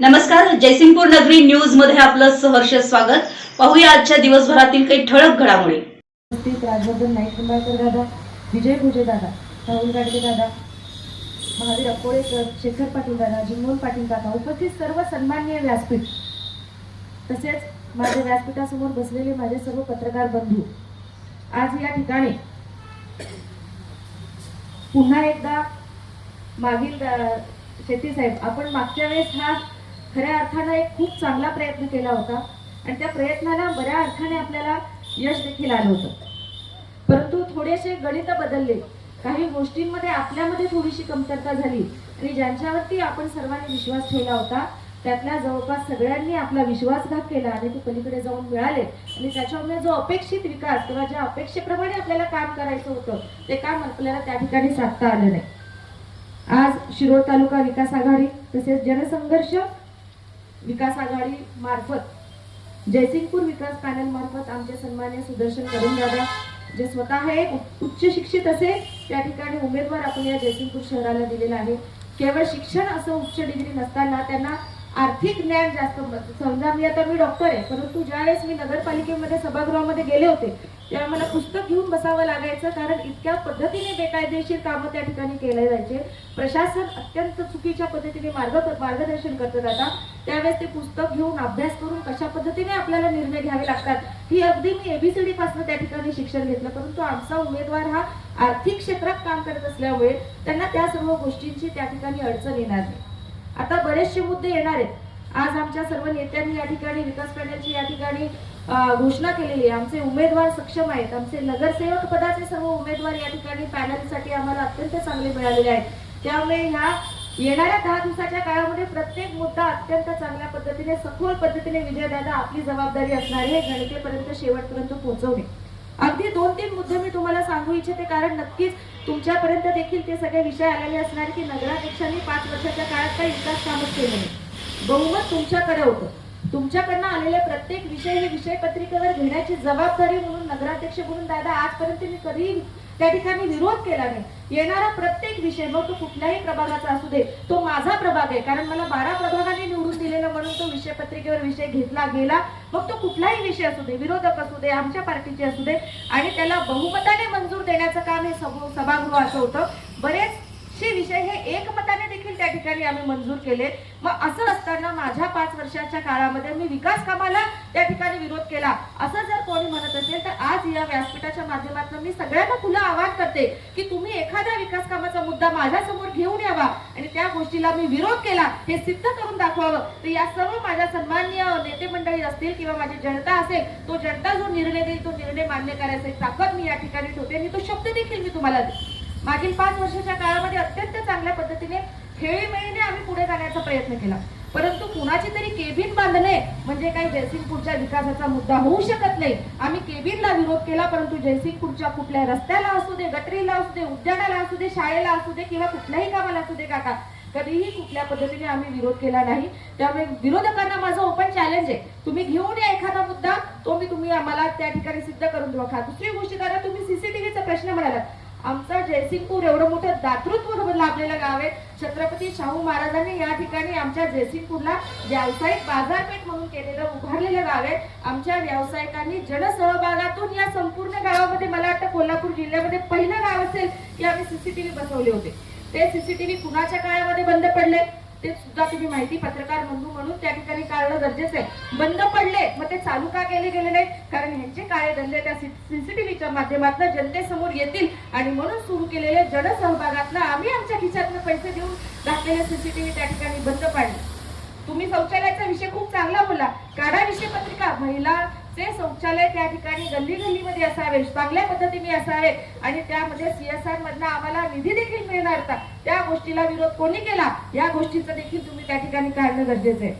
नमस्कार जयसिंगपूर नगरी न्यूजमध्ये आपलं सहर्ष स्वागत. पाहूया आजच्या दिवसभरातील काही ठळक घडामोडी. राजवर्धन नाईक कुंभारकर दादा विजय भुजे दादा राहुल गाडगे दादा महावीर अकोळेकर शेखर पाटील दादा जिंगोन पाटील दादा उपस्थित सर्व सन्माननीय व्यासपीठ. तसेच माझ्या व्यासपीठासमोर बसलेले माझे सर्व पत्रकार बंधू. आज या ठिकाणी पुन्हा एकदा मागील शेती साहेब आपण मागच्या वेळेस हा खऱ्या अर्थानं एक खूप चांगला प्रयत्न केला होता. आणि त्या प्रयत्नाला बऱ्या अर्थाने आपल्याला यश देखील आलं होतं. परंतु थोडेसे गणित बदलले. काही गोष्टींमध्ये आपल्यामध्ये थोडीशी कमतरता झाली. आणि ज्यांच्यावरती आपण सर्वांनी विश्वास ठेवला होता त्यातल्या जवळपास सगळ्यांनी आपला विश्वासघात केला आणि ते पलीकडे जाऊन मिळाले. आणि त्याच्यामुळे जो अपेक्षित विकास किंवा ज्या अपेक्षेप्रमाणे आपल्याला काम करायचं होतं ते काम आपल्याला त्या ठिकाणी साधता आलं नाही. आज शिरोळ तालुका विकास आघाडी तसेच जनसंघर्ष विकास आघाडी मार्फत जयसिंगपूर विकास पॅनल मार्फत आमचे सन्मान्य सुदर्शन करून दादा जे स्वतः एक उच्च शिक्षित असे त्या ठिकाणी उमेदवार आपण या जयसिंगपूर शहराला दिलेला आहे. केवळ शिक्षण असं उच्च डिग्री नसताना त्यांना आर्थिक ज्ञान जास्त समजा मी आता मी डॉक्टर आहे परंतु ज्यावेळेस मी नगरपालिकेमध्ये सभागृहामध्ये गेले होते तेव्हा मला पुस्तक घेऊन बसावं लागायचं कारण इतक्या पद्धतीने बेकायदेशीर कामं त्या ठिकाणी केले जायचे. प्रशासन अत्यंत चुकीच्या पद्धतीने मार्ग मार्गदर्शन करतं आता त्यावेळेस ते पुस्तक घेऊन अभ्यास करून कशा पद्धतीने आपल्याला निर्णय घ्यावे लागतात ही अगदी मी एबीसीडी पासून त्या ठिकाणी शिक्षण घेतलं. परंतु आमचा उमेदवार हा आर्थिक क्षेत्रात काम करत असल्यामुळे त्यांना त्या सर्व गोष्टींची त्या ठिकाणी अडचण येणार नाही. आता बरेचसे मुद्दे येणार आहेत. आज आमच्या सर्व नेत्यांनी या ठिकाणी विकास करण्याची या ठिकाणी घोषणा केलेली आहे. आमचे उमेदवार सक्षम आहेत. आमचे नगरसेवक पदाचे सर्व उमेदवार या ठिकाणी पॅनलसाठी आम्हाला अत्यंत चांगले मिळालेले आहेत. त्यामुळे ह्या येणाऱ्या दहा दिवसाच्या काळामध्ये प्रत्येक मुद्दा अत्यंत चांगल्या पद्धतीने सखोल पद्धतीने विजयदादा आपली जबाबदारी असणार आहे गणितेपर्यंत शेवटपर्यंत पोहोचवणे. अगदी दोन तीन मुद्दे मी तुम्हाला सांगू इच्छिते कारण नक्कीच तुमच्यापर्यंत देखील ते सगळे विषय आलेले असणार की नगराध्यक्षांनी पाच वर्षाच्या काळात काही विकास कामच केले नाही. बहुमत तुमच्याकडे होतं. तुमच्याकडनं आलेले प्रत्येक विषय हे विषय पत्रिकेवर घेण्याची जबाबदारी म्हणून नगराध्यक्ष म्हणून दादा आजपर्यंत मी कधी त्या ठिकाणी विरोध केला नाही. येणारा प्रत्येक विषय मग तो कुठल्याही प्रभागाचा असू दे तो माझा प्रभाग आहे. कारण मला बारा प्रभागाने निवडून दिलेला म्हणून तो विषय पत्रिकेवर विषय घेतला गेला मग तो कुठलाही विषय असू दे विरोधक असू दे आमच्या पार्टीचे असू दे. आणि त्याला बहुमताने मंजूर देण्याचं काम हे सभ- सभागृहाचं होतं. बरेच हे विषय हे एकमताने देखील त्या ठिकाणी आम्ही मंजूर केले. मग असं असताना माझ्या पाच वर्षाच्या काळामध्ये मी विकास कामाला त्या ठिकाणी विरोध केला. असं जर कोणी म्हणत असेल तर आज या व्यासपीठाच्या माध्यमातून मी सगळ्यांना खुलं आवाहन करते की तुम्ही एखाद्या विकास कामाचा मुद्दा माझ्यासमोर घेऊन यावा आणि त्या गोष्टीला मी विरोध केला हे सिद्ध करून दाखवावं. तर या सर्व माझ्या सन्माननीय नेते मंडळी असतील किंवा माझी जनता असेल तो जनता जो निर्णय देईल तो निर्णय मान्य करायचा ताकद मी या ठिकाणी ठेवते आणि तो शब्द देखील मी तुम्हाला मागील पाच वर्षाच्या काळामध्ये अत्यंत चांगल्या पद्धतीने खेळीमेळीने आम्ही पुढे जाण्याचा प्रयत्न केला. परंतु कुणाची तरी केबिन बांधणे म्हणजे काही जयसिंगपूरच्या विकासाचा मुद्दा होऊ शकत नाही. आम्ही केबिनला विरोध केला परंतु जयसिंगपूरच्या कुठल्या रस्त्याला असू दे गटरीला असू दे उद्यानाला असू दे शाळेला असू दे किंवा कुठल्याही कामाला असू दे काका कधीही कुठल्या पद्धतीने आम्ही विरोध केला नाही. त्यामुळे विरोधकांना माझं ओपन चॅलेंज आहे. तुम्ही घेऊन या एखादा मुद्दा तो मी तुम्ही आम्हाला त्या ठिकाणी सिद्ध करून देऊ. दुसरी गोष्ट दादा तुम्ही सीसीटीव्हीचा प्रश्न म्हणालात. आमचा जयसिंगपूर एवढं मोठं दातृत्व लाभलेलं गाव आहे. छत्रपती शाहू महाराजांनी या ठिकाणी आमच्या जयसिंगपूरला व्यावसायिक बाजारपेठ म्हणून केलेलं उभारलेलं गाव आहे. आमच्या व्यावसायिकांनी जनसहभागातून या संपूर्ण गावामध्ये मला वाटतं कोल्हापूर जिल्ह्यामध्ये पहिलं गाव असेल की आम्ही सीसीटीव्ही बसवले होते. ते सीसीटीव्ही कुणाच्या काळामध्ये बंद पडले ते सुद्धा तुम्ही माहिती पत्रकार बंधू म्हणून त्या ठिकाणी काढणं गरजेचं आहे. बंद पडले मग ते चालू का केले गेले नाहीत? कारण ह्यांचे काळे धंदे त्या सीसीटीव्हीच्या माध्यमातून जनतेसमोर येतील आणि म्हणून सुरू केलेल्या जनसहभागातनं आम्ही आमच्या खिशातनं पैसे देऊन घातलेले सीसीटीव्ही त्या ठिकाणी बंद पाडले. तुम्ही शौचालयाचा विषय खूप चांगला बोलला. काढा विषय पत्रिका. महिलाचे शौचालय त्या ठिकाणी गल्ली गल्लीमध्ये असावे चांगल्या पद्धतीने असावे. आणि त्यामध्ये सीएसआर मधला आम्हाला निधी देखील मिळणार होता. त्या गोष्टीला विरोध कोणी केला? या गोष्टीचं देखील तुम्ही त्या ठिकाणी काढणं गरजेचं आहे.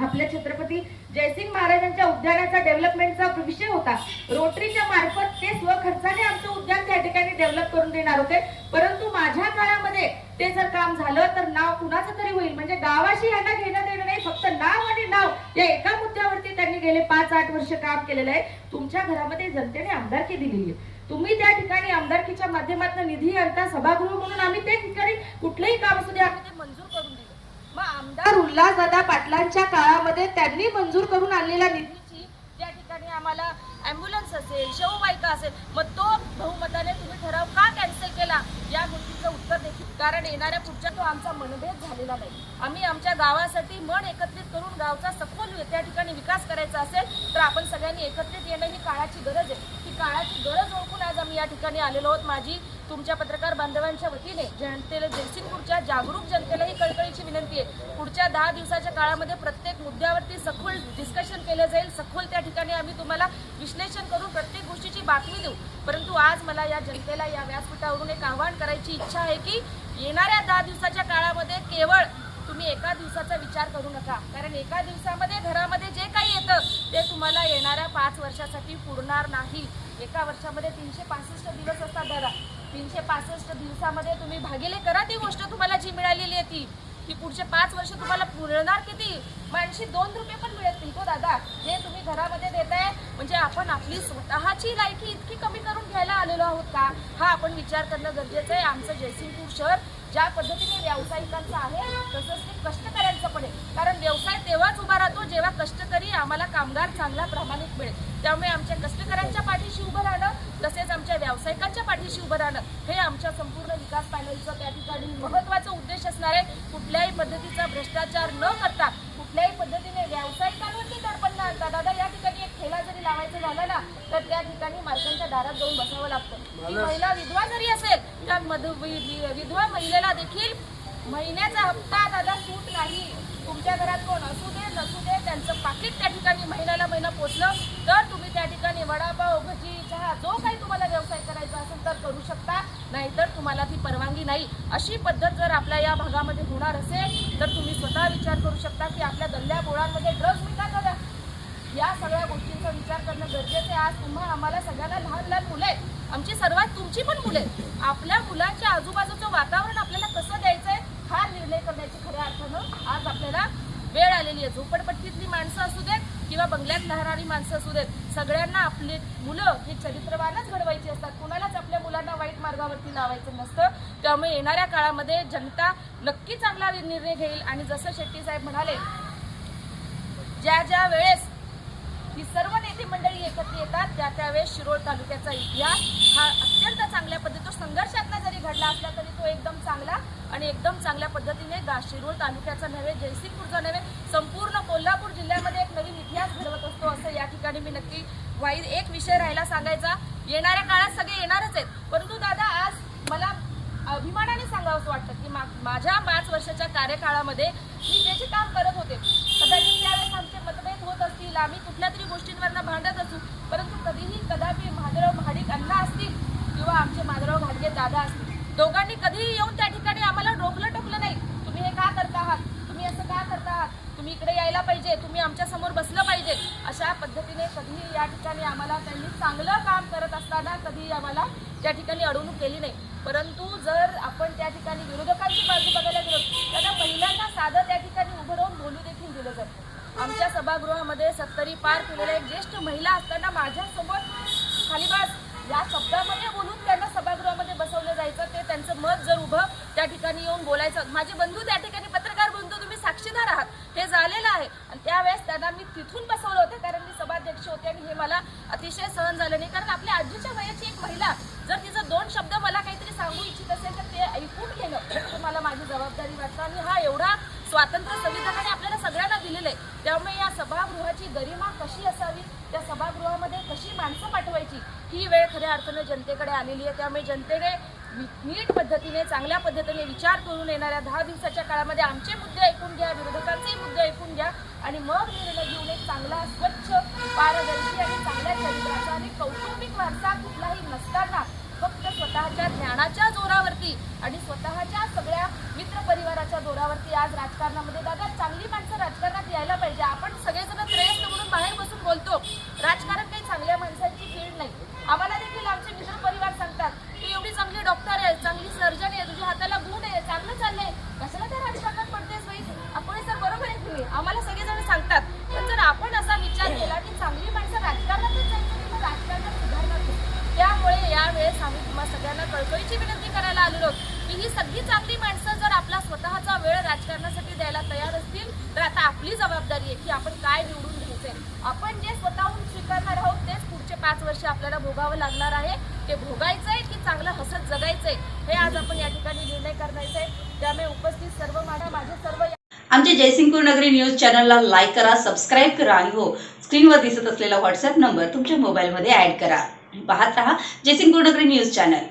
आपल्या छत्रपती जयसिंग महाराजांच्या उद्यानाचा डेव्हलपमेंटचा विषय होता. रोटरीच्या मार्फत ते स्वखर्चाने आमचं उद्यान त्या ठिकाणी डेव्हलप करून देणार होते. परंतु माझ्या काळामध्ये ते जर काम झालं तर नाव कुणाचं तरी होईल. म्हणजे गावाशी यांना घेणं देणं नाही फक्त नाव आणि नाव या एका मुद्द्यावरती त्यांनी गेले पाच आठ वर्ष काम केलेलं आहे. तुमच्या घरामध्ये जनतेने आमदारकी दिलेली आहे. तुम्ही त्या ठिकाणी आमदारकीच्या माध्यमातून निधी आणता सभागृह म्हणून आम्ही त्या ठिकाणी कुठलंही काम असू दे आम्ही ते मंजूर करून दिलं. मग आमदार उल्हासदादा पाटलांच्या काळामध्ये त्यांनी मंजूर करून आणलेल्या निधीची त्या ठिकाणी आम्हाला ॲम्ब्युलन्स असेल शववाहिका असेल मग तो बहुमताने तुम्ही ठराव का कॅन्सल केला? या गोष्टीचं उत्तर कारण येणाऱ्या पुढच्या तो आमचा मनभेद झालेला नाही. आम्ही आमच्या गावासाठी मन एकत्रित करून गावचा सखोल त्या ठिकाणी विकास करायचा असेल तर आपण सगळ्यांनी एकत्रित येणं ही काळाची गरज आहे. ही काळाची गरज ओळखून आज आम्ही या ठिकाणी आलेलो आहोत. माझी तुमच्या पत्रकार बांधवांच्या वतीने जनतेला जयसिंगपूरच्या जागरूक जनतेला ही कळकळीची विनंती आहे. पुढच्या दहा दिवसाच्या काळामध्ये प्रत्येक मुद्द्यावरती सखोल डिस्कशन केलं जाईल. सखोल त्या ठिकाणी आम्ही तुम्हाला विश्लेषण करून प्रत्येक गोष्टीची बातमी देऊ. परंतु आज मला या जनतेला या व्यासपीठावरून एक आवाहन करायची इच्छा आहे की येणाऱ्या दहा दिवसाच्या काळामध्ये केवळ तुम्ही एका दिवसाचा विचार करू नका. कारण एका दिवसामध्ये घरामध्ये जे काही येतं ते तुम्हाला येणाऱ्या पाच वर्षासाठी पुरणार नाही. एका वर्षामध्ये तीनशे पासष्ट दिवस असतात दादा. तीनशे पासष्ट दिवसामध्ये तुम्ही भागिले करा ती गोष्ट तुम्हाला जी मिळालेली आहे ती. की पुढचे पाच वर्ष तुम्हाला पुरणार किती? माणशी दोन रुपये पण मिळतील हो दादा. जे तुम्ही घरामध्ये देताय म्हणजे आपण आपली स्वतःची लायकी इतकी कमी करून घ्यायला आलेलो आहोत का? हा आपण विचार करणं गरजेचं आहे. आमचं जयसिंगपूर शहर ज्या पद्धतीने व्यावसायिकांचं आहे तसंच ते कष्टकऱ्यांचं पण आहे. कारण व्यवसाय तेव्हाच उभा राहतो जेव्हा कष्टकरी आम्हाला कामगार चांगला प्रामाणिक मिळेल. त्यामुळे आमच्या कष्टकऱ्यांच्या पाठीशी उभं राहणं तसेच आमच्या व्यावसायिकांच्या पाठीशी उभं राहणं हे आमच्या संपूर्ण विकास पॅनलचं त्या ठिकाणी महत्त्वाचा उद्देश असणार आहे. कुठल्याही पद्धतीचा भ्रष्टाचार न करता कुठल्याही पद्धतीने व्यावसायिकांवरती दडपण न आणता दादा या ठिकाणी एक ठेला जरी लावायचं झाला ना तर त्या ठिकाणी मालकांच्या दारात जाऊन बसावं लागतं. ती महिला विधवा जरी असेल त्या विधवा महिलेला देखील महिन्याचा हप्ता दादा सूट नाही. तुमच्या घरात कोण असू दे नसू दे त्यांचं पाकिट त्या ठिकाणी महिन्याला महिना पोचलं तर तुम्ही त्या ठिकाणी वडापाव भजी चहा जो काही तुम्हाला व्यवसाय करायचा असेल तर करू शकता. नाहीतर तुम्हाला ती परवानगी नाही. अशी पद्धत जर आपल्या या भागामध्ये होणार असेल तर तुम्ही स्वतः विचार करू शकता की आपल्या गल्ल्या बोळांमध्ये ड्रग्ज या सगळ्या गोष्टींचा विचार करणं गरजेचं आहे. आज तुम्हा आम्हाला सगळ्यांना लहान लहान मुलं आहेत. आमची सर्वात तुमची पण मुलं आहेत. आपल्या मुलांच्या आजूबाजूचं वातावरण आपल्याला कसं द्यायचं आहे हा निर्णय करण्याची खऱ्या अर्थानं आज आपल्याला वेळ आलेली आहे. झोपडपट्टीतली माणसं असू देत किंवा बंगल्यात राहणारी माणसं असू देत सगळ्यांना आपले मुलं हे चरित्रवानच घडवायची असतात. कुणालाच आपल्या मुलांना वाईट मार्गावरती लावायचं नसतं. त्यामुळे येणाऱ्या काळामध्ये जनता नक्की चांगला निर्णय घेईल. आणि जसं शेट्टी साहेब म्हणाले ज्या ज्या वेळेस ही सर्व नेते मंडळी एकत्र येतात. त्या त्यावेळेस शिरोळ तालुक्याचा इतिहास हा अत्यंत चांगल्या पद्धतीने संघर्षातला जरी घडला असला तरी तो एकदम चांगला आणि एकदम चांगल्या पद्धतीने गा शिरोळ तालुक्याचा नव्हे जयसिंगपूरचा नव्हे संपूर्ण कोल्हापूर जिल्ह्यामध्ये एक नवीन इतिहास घडवत असतो असं या ठिकाणी मी नक्की वाईज एक विषय राहिला सांगायचा. येणाऱ्या काळात सगळे येणारच आहेत. परंतु दादा आज मला अभिमानाने सांगावंसं वाटतं की मा माझ्या पाच वर्षाच्या कार्यकाळामध्ये मी जे जे काम करत होते कदाचित त्यावेळेस असतील आम्ही कुठल्या तरी गोष्टींवरनं भांडत असू परंतु कधीही कदापि माधवराव महाडिक अण्णा असतील किंवा आमचे माधवराव भाडगे दादा असतील दोघांनी कधीही येऊन त्या ठिकाणी आम्हाला रोखलं टोकलं नाही. तुम्ही हे का करता आहात? तुम्ही असं का करता आहात? तुम्ही इकडे यायला पाहिजे तुम्ही आमच्यासमोर बसलं पाहिजे. अशा पद्धतीने कधीही या ठिकाणी आम्हाला त्यांनी चांगलं काम करत असताना कधीही आम्हाला त्या ठिकाणी अडवणूक केली नाही. परंतु जर आपण त्या ठिकाणी विरोधकांची बाजू बघायला गेलो तर पहिल्यांदा साधं त्या ठिकाणी उभं राहून बोलू देखील दिलं जातं आमच्या सभागृहामध्ये पार केलेल्या एक ज्येष्ठ महिला असताना माझ्यासमोर खाली या शब्दामध्ये बोलून त्यांना सभागृहामध्ये बसवलं जायचं. ते त्यांचं मत जर उभं त्या ठिकाणी येऊन बोलायचं. माझे बंधू त्या ठिकाणी पत्रकार बंधू तुम्ही साक्षीदार आहात. हे झालेलं आहे. आणि त्यावेळेस त्यांना मी तिथून बसवलं होतं कारण मी सभाध्यक्ष होते आणि हे मला अतिशय सहन झालं नाही. कारण आपल्या आजीच्या वयाची एक महिला जर तिचं दोन शब्द मला काहीतरी सांगू इच्छित असेल तर ते ऐकून घेणं. मला माझी जबाबदारी वाटतं. आणि हा एवढा स्वातंत्र्य संविधानाने आपल्याला सगळ्यांना दिलेलं आहे त्यामुळे या सभागृहाची गरिमा कशी असावी त्या सभागृहामध्ये कशी माणसं पाठवायची ही वेळ खऱ्या अर्थानं जनतेकडे आलेली आहे. त्यामुळे जनतेने नीट पद्धतीने चांगल्या पद्धतीने विचार करून येणाऱ्या दहा दिवसाच्या काळामध्ये आमचे मुद्दे ऐकून घ्या विरोधकांचे मुद्दे ऐकून घ्या आणि मग निर्णय घेऊन एक चांगला स्वच्छ पारदर्शी आणि चांगल्या चरित्राचा आणि कौटुंबिक वारसा कुठलाही नसताना फक्त स्वतःच्या ज्ञानाच्या जोरावरती आणि स्वतःच्या सगळ्या मित्र परिवाराच्या जोरावरती आज राजकारणामध्ये दादा चांगली माणसं राजकारण यायला पाहिजे. आपण सगळेजण त्रयस्थ म्हणून बाहेर बसून बोलतो. राजकारण काही चांगल्या माणसांची फील्ड नाही. आम्हाला देखील आमचे मित्र परिवार सांगतात की एवढी चांगली डॉक्टर आहे चांगली सर्जन आहे तुझ्या हाताला गुण आहे चांगलं चाललंय. कशाला त्या राजकारणात पडतेस बाई? आपण सर बरोबर आहे तुम्ही. आम्हाला सगळेजण सांगतात. पण जर आपण असा विचार केला की चांगली माणसं राजकारणातच जायचं राजकारणात सुधारणार त्यामुळे यावेळेस आम्ही तुम्हाला सगळ्यांना कळकळीची विनंती करायला आलेलो आहोत. की ही सगळी चांगली माणसं जर आपला स्वतःचा वेळ राजकारणासाठी द्यायला तयार असतील तर आता आपली जबाबदारी आहे की आपण काय निवडून घ्यायचंय. आपण जे स्वतःहून स्वीकारणार आहोत तेच पुढचे पाच वर्ष आपल्याला भोगावं लागणार आहे. ते भोगायचंय की चांगलं हसत जगायचंय हे आज आपण या ठिकाणी निर्णय करायचंय त्यामुळे उपस्थित सर्व माझ्या माझे सर्व आमच्या जयसिंगपूर नगरी न्यूज चॅनलला लाईक करा सबस्क्राईब करा आणि हो स्क्रीनवर दिसत असलेला व्हॉट्सअप नंबर तुमच्या मोबाईलमध्ये ऍड करा. पाहत राहा जयसिंगपूर नगरी न्यूज चॅनल.